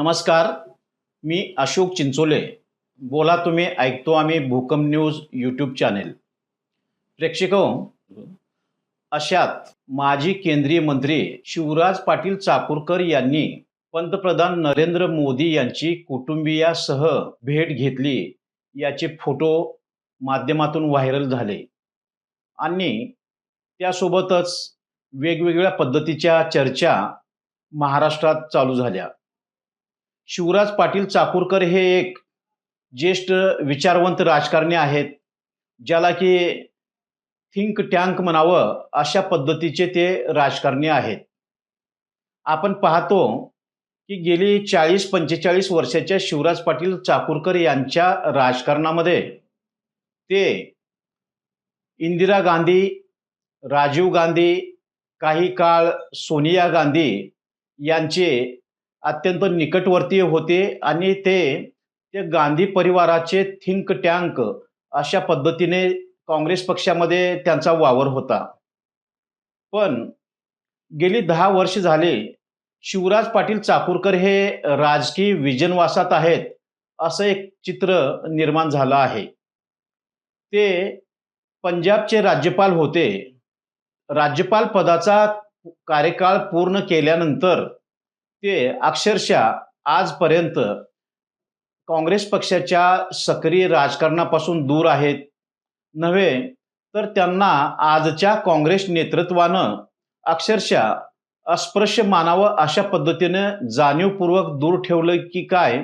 नमस्कार मी अशोक चिंचोले. बोला तुम्ही ऐकतो आम्ही भूकंप न्यूज यूट्यूब चॅनेल प्रेक्षक हो, अशात माजी केंद्रीय मंत्री शिवराज पाटील चाकूरकर यांनी पंतप्रधान नरेंद्र मोदी यांची कुटुंबियासह भेट घेतली. याचे फोटो माध्यमातून व्हायरल झाले. आणि त्यासोबतच वेगवेगळ्या पद्धतीच्या चर्चा महाराष्ट्रात चालू झाल्या. शिवराज पाटील चाकूरकर हे एक ज्येष्ठ विचारवंत राजकारणी आहेत ज्याला की थिंक टँक म्हणावं अशा पद्धतीचे ते राजकारणी आहेत. आपण पाहतो की गेली चाळीस पंचेचाळीस वर्षाच्या शिवराज पाटील चाकूरकर यांच्या राजकारणामध्ये ते इंदिरा गांधी राजीव गांधी काही काळ सोनिया गांधी यांचे अत्यंत निकटवर्तीय होते आणि ते ते गांधी परिवाराचे थिंक टँक अशा पद्धतीने काँग्रेस पक्षामध्ये त्यांचा वावर होता. पण गेली दहा वर्ष झाले शिवराज पाटील चाकूरकर हे राजकीय विजनवासात आहेत असं एक चित्र निर्माण झालं आहे. ते पंजाबचे राज्यपाल होते. राज्यपाल पदाचा कार्यकाळ पूर्ण केल्यानंतर ते अक्षरशः आजपर्यंत काँग्रेस पक्षाच्या सक्रिय राजकारणापासून दूर आहेत. नव्हे तर त्यांना आजच्या काँग्रेस नेतृत्वानं अक्षरशः अस्पृश्य मानावं अशा पद्धतीनं जाणीवपूर्वक दूर ठेवलं की काय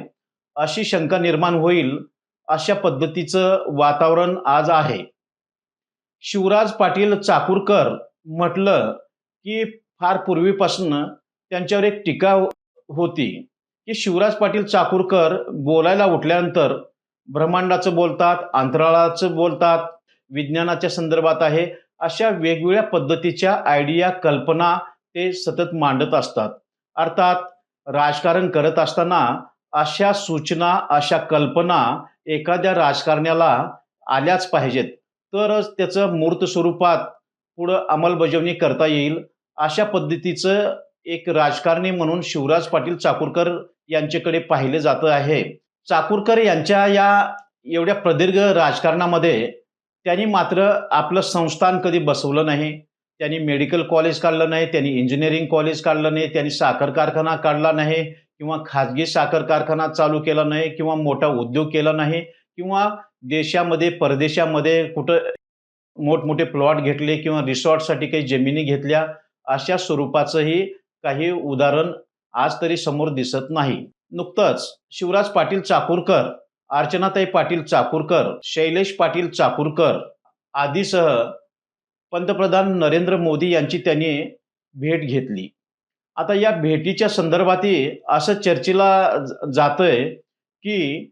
अशी शंका निर्माण होईल अशा पद्धतीचं वातावरण आज आहे. शिवराज पाटील चाकूरकर म्हटलं की फार पूर्वीपासून त्यांच्यावर एक टीका होती की शिवराज पाटील चाकूरकर बोलायला उठल्यानंतर ब्रह्मांडाचं बोलतात अंतराळाचं बोलतात विज्ञानाच्या संदर्भात आहे अशा वेगवेगळ्या पद्धतीच्या आयडिया कल्पना ते सतत मांडत असतात. अर्थात राजकारण करत असताना अशा सूचना अशा कल्पना एखाद्या राजकारण्याला आल्याच पाहिजेत. तरच त्याचं मूर्त स्वरूपात पुढं अंमलबजावणी करता येईल. अशा पद्धतीचं एक राजकारणी म्हणून शिवराज पाटील चाकूरकर यांच्याकडे पाहिले जातं आहे. चाकूरकर यांच्या या एवढ्या प्रदीर्घ राजकारणामध्ये त्यांनी मात्र आपलं संस्थान कधी बसवलं नाही. त्यांनी मेडिकल कॉलेज काढलं नाही त्यांनी इंजिनिअरिंग कॉलेज काढलं नाही त्यांनी साखर कारखाना काढला नाही किंवा खाजगी साखर कारखाना चालू केला नाही किंवा मोठा उद्योग केला नाही किंवा देशामध्ये परदेशामध्ये कुठं मोठमोठे प्लॉट घेतले किंवा रिसॉर्टसाठी काही जमिनी घेतल्या अशा स्वरूपाचंही काही उदाहरण आज तरी समोर दिसत नाही. नुकतंच शिवराज पाटील चाकूरकर अर्चनाताई पाटील चाकूरकर शैलेश पाटील चाकूरकर आदीसह पंतप्रधान नरेंद्र मोदी यांची त्यांनी भेट घेतली. आता या भेटीच्या संदर्भातही असं चर्चेला जातंय की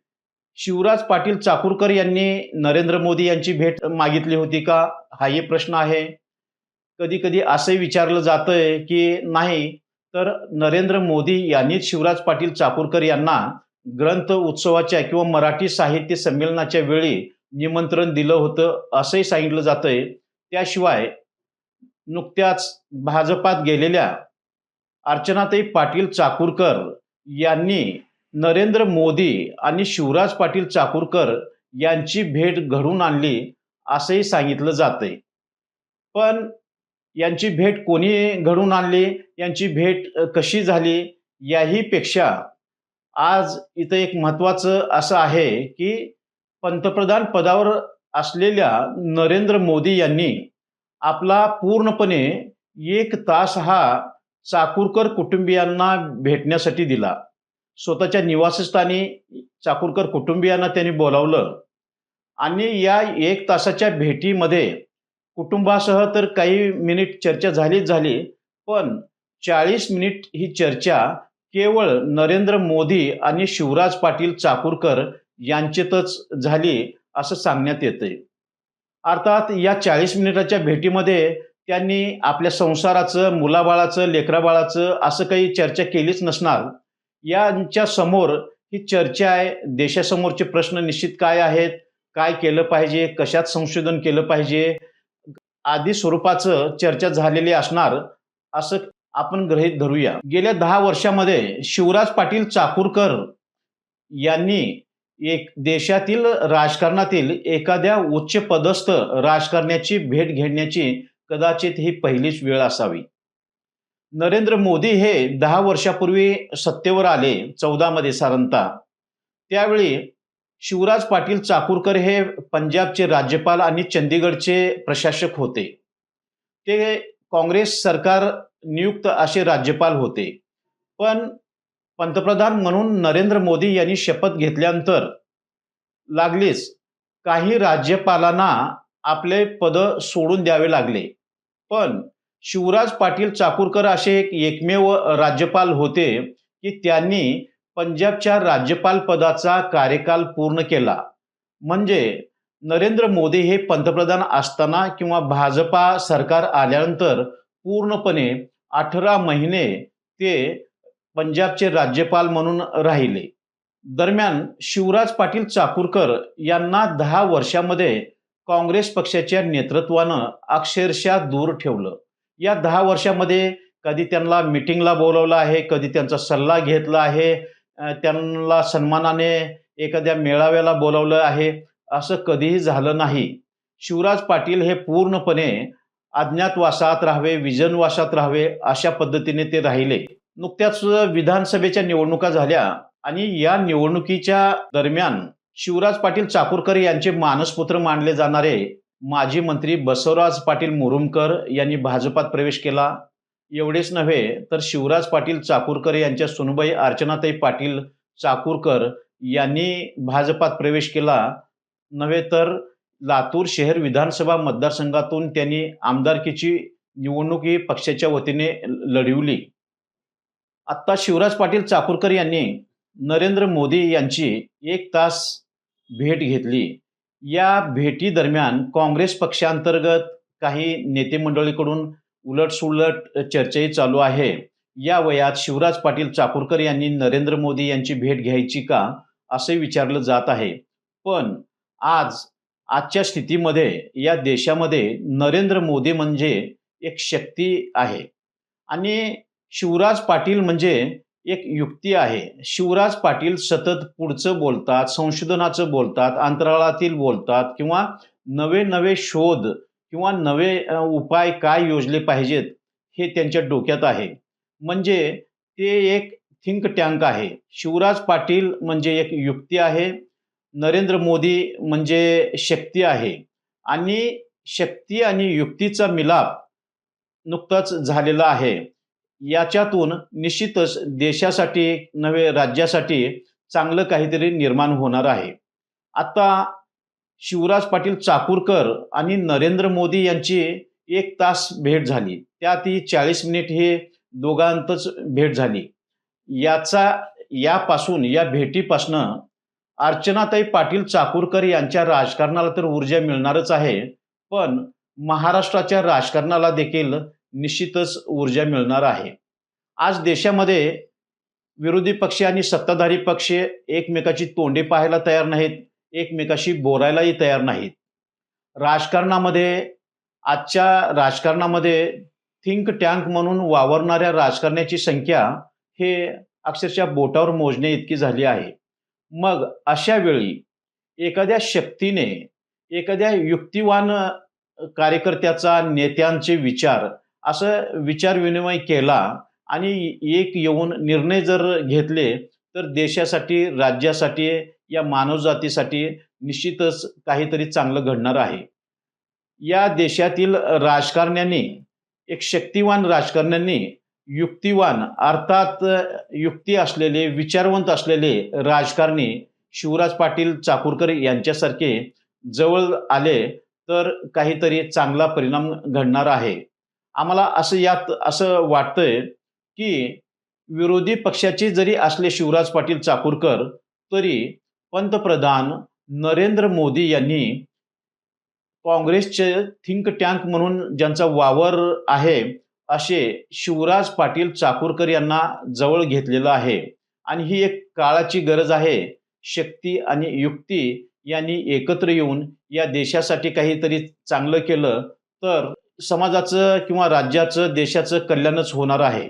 शिवराज पाटील चाकूरकर यांनी नरेंद्र मोदी यांची भेट मागितली होती का? हाही प्रश्न आहे. कधी कधी असंही विचारलं जातंय की नाही तर नरेंद्र मोदी यांनीच शिवराज पाटील चाकूरकर यांना ग्रंथ उत्सवाच्या किंवा मराठी साहित्य संमेलनाच्या वेळी निमंत्रण दिलं होतं असंही सांगितलं जातंय. त्याशिवाय नुकत्याच भाजपात गेलेल्या अर्चनाताई पाटील चाकूरकर यांनी नरेंद्र मोदी आणि शिवराज पाटील चाकूरकर यांची भेट घडून आणली असंही सांगितलं जातंय. पण यांची भेट कोणी घडून आणली? यांची भेट कशी झाली? याहीपेक्षा आज इथं एक महत्त्वाचं असं आहे की पंतप्रधान पदावर असलेल्या नरेंद्र मोदी यांनी आपला पूर्णपणे एक तास हा चाकूरकर कुटुंबियांना भेटण्यासाठी दिला. स्वतःच्या निवासस्थानी चाकूरकर कुटुंबियांना त्यांनी बोलावलं. आणि या एक तासाच्या भेटीमध्ये कुटुंबासह तर काही मिनिट चर्चा झालीच झाली पण चाळीस मिनिट ही चर्चा केवळ नरेंद्र मोदी आणि शिवराज पाटील चाकूरकर यांच्यातच झाली असं सांगण्यात येतंय. अर्थात या चाळीस मिनिटाच्या भेटीमध्ये त्यांनी आपल्या संसाराचं मुलाबाळाचं लेकराबाळाचं असं काही चर्चा केलीच नसणार. यांच्या समोर ही चर्चा आहे. देशासमोरचे प्रश्न निश्चित काय आहेत? काय केलं पाहिजे? कशात संशोधन केलं पाहिजे? आदी स्वरूपाचं चर्चा झालेली असणार असं आपण गृहीत धरूया. गेल्या दहा वर्षामध्ये शिवराज पाटील चाकूरकर यांनी एक देशातील राजकारणातील एखाद्या उच्च पदस्थ राजकारण्याची भेट घेण्याची कदाचित ही पहिलीच वेळ असावी. नरेंद्र मोदी हे दहा वर्षापूर्वी सत्तेवर आले चौदामध्ये साधारणतः त्यावेळी शिवराज पाटील चाकूरकर हे पंजाबचे राज्यपाल आणि चंदीगडचे प्रशासक होते. ते काँग्रेस सरकार नियुक्त असे राज्यपाल होते. पण पंतप्रधान म्हणून नरेंद्र मोदी यांनी शपथ घेतल्यानंतर लागलीच. काही राज्यपालांना आपले पद सोडून द्यावे लागले. पण शिवराज पाटील चाकूरकर असे एक एकमेव राज्यपाल होते की त्यांनी पंजाबच्या राज्यपाल पदाचा कार्यकाल पूर्ण केला. म्हणजे नरेंद्र मोदी हे पंतप्रधान असताना किंवा भाजपा सरकार आल्यानंतर पूर्णपणे अठरा महिने ते पंजाबचे राज्यपाल म्हणून राहिले. दरम्यान शिवराज पाटील चाकूरकर यांना दहा वर्षामध्ये काँग्रेस पक्षाच्या नेतृत्वानं अक्षरशः दूर ठेवलं. या दहा वर्षामध्ये कधी त्यांना मिटिंगला बोलवलं आहे कधी त्यांचा सल्ला घेतला आहे त्यांना सन्मानाने एखाद्या मेळाव्याला बोलावलं आहे. असं कधीही झालं नाही. शिवराज पाटील हे पूर्णपणे अज्ञातवासात राहावे विजनवासात राहावे अशा पद्धतीने ते राहिले. नुकत्याच विधानसभेच्या निवडणुका झाल्या आणि या निवडणुकीच्या दरम्यान शिवराज पाटील चाकूरकर यांचे मानसपुत्र मानले जाणारे माजी मंत्री बसवराज पाटील मुरुमकर यांनी भाजपात प्रवेश केला. एवढेच नव्हे तर शिवराज पाटील चाकूरकर यांच्या सुनबाई अर्चनाताई पाटील चाकूरकर यांनी भाजपात प्रवेश केला. नव्हे तर लातूर शहर विधानसभा मतदारसंघातून त्यांनी आमदारकीची निवडणूक ही पक्षाच्या वतीने लढविली. आत्ता शिवराज पाटील चाकूरकर यांनी नरेंद्र मोदी यांची एक तास भेट घेतली. या भेटीदरम्यान काँग्रेस पक्षांतर्गत काही नेते मंडळीकडून उलटसुलट चर्चाही चालू आहे. या वयात शिवराज पाटील चाकूरकर यांनी नरेंद्र मोदी यांची भेट घ्यायची का असे विचारलं जात आहे. पण आज आजच्या स्थितीमध्ये या देशामध्ये नरेंद्र मोदी म्हणजे एक शक्ती आहे. आणि शिवराज पाटील म्हणजे एक युक्ती आहे. शिवराज पाटील सतत पुढचं बोलतात संशोधनाचं बोलतात अंतराळातील बोलतात किंवा नवे नवे शोध किंवा नवे उपाय काय योजले पाहिजेत हे त्यांच्या डोक्यात आहे. म्हणजे ते एक थिंक टँक आहे. शिवराज पाटील म्हणजे एक युक्ती आहे. नरेंद्र मोदी म्हणजे शक्ती आहे. आणि शक्ती आणि युक्तीचा मिलाप नुकताच झालेला आहे. याच्यातून निश्चितच देशासाठी नवे राज्यासाठी चांगलं काहीतरी निर्माण होणार आहे. आता शिवराज पाटील चाकूरकर आणि नरेंद्र मोदी यांची एक तास भेट झाली. त्यात ही चाळीस मिनिट हे दोघांतच भेट झाली. याचा यापासून या भेटीपासनं अर्चनाताई पाटील चाकूरकर यांच्या राजकारणाला तर ऊर्जा मिळणारच आहे पण महाराष्ट्राच्या राजकारणाला देखील निश्चितच ऊर्जा मिळणार आहे. आज देशामध्ये विरोधी पक्ष आणि सत्ताधारी पक्ष एकमेकाची तोंडे पाहायला तयार नाहीत. एकमेकाशी बोलायलाही तयार नाहीत. राजकारणामध्ये आजच्या राजकारणामध्ये थिंक टँक म्हणून वावरणाऱ्या राजकारण्याची संख्या हे अक्षरशः बोटावर मोजणे इतकी झाली आहे. मग अशा वेळी एखाद्या शक्तीने एखाद्या युक्तिवान कार्यकर्त्याचा नेत्यांचे विचार असं विचारविनिमय केला आणि एक येऊन निर्णय जर घेतले तर देशासाठी राज्यासाठी या मानवजातीसाठी निश्चितच काहीतरी चांगलं घडणार आहे. या देशातील राजकारण्यांनी एक शक्तिवान राजकारण्यांनी युक्तिवान अर्थात युक्ती असलेले विचारवंत असलेले राजकारणी शिवराज पाटील चाकूरकर यांच्यासारखे जवळ आले तर काहीतरी चांगला परिणाम घडणार आहे. आम्हाला असं यात असं वाटतंय की विरोधी पक्षाचे जरी असले शिवराज पाटील चाकूरकर तरी पंतप्रधान नरेंद्र मोदी यांनी काँग्रेसचे थिंक टँक म्हणून ज्यांचा वावर आहे असे शिवराज पाटील चाकूरकर यांना जवळ घेतलेलं आहे. आणि ही एक काळाची गरज आहे. शक्ती आणि युक्ती यांनी एकत्र येऊन या देशासाठी काहीतरी चांगलं केलं तर समाजाचं किंवा राज्याचं देशाचं कल्याणच होणार आहे.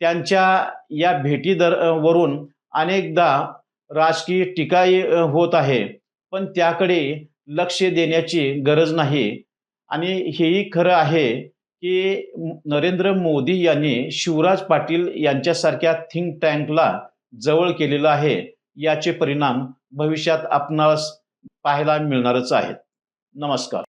त्यांच्या या भेटी दर वरून अनेकदा राजकीय टीकाही होत आहे. पण त्याकडे लक्ष देण्याची गरज नाही. आणि हेही खरं आहे की नरेंद्र मोदी यांनी शिवराज पाटील यांच्यासारख्या थिंक टँकला जवळ केलेलं आहे. याचे परिणाम भविष्यात आपणास पाहायला मिळणारच आहेत. नमस्कार.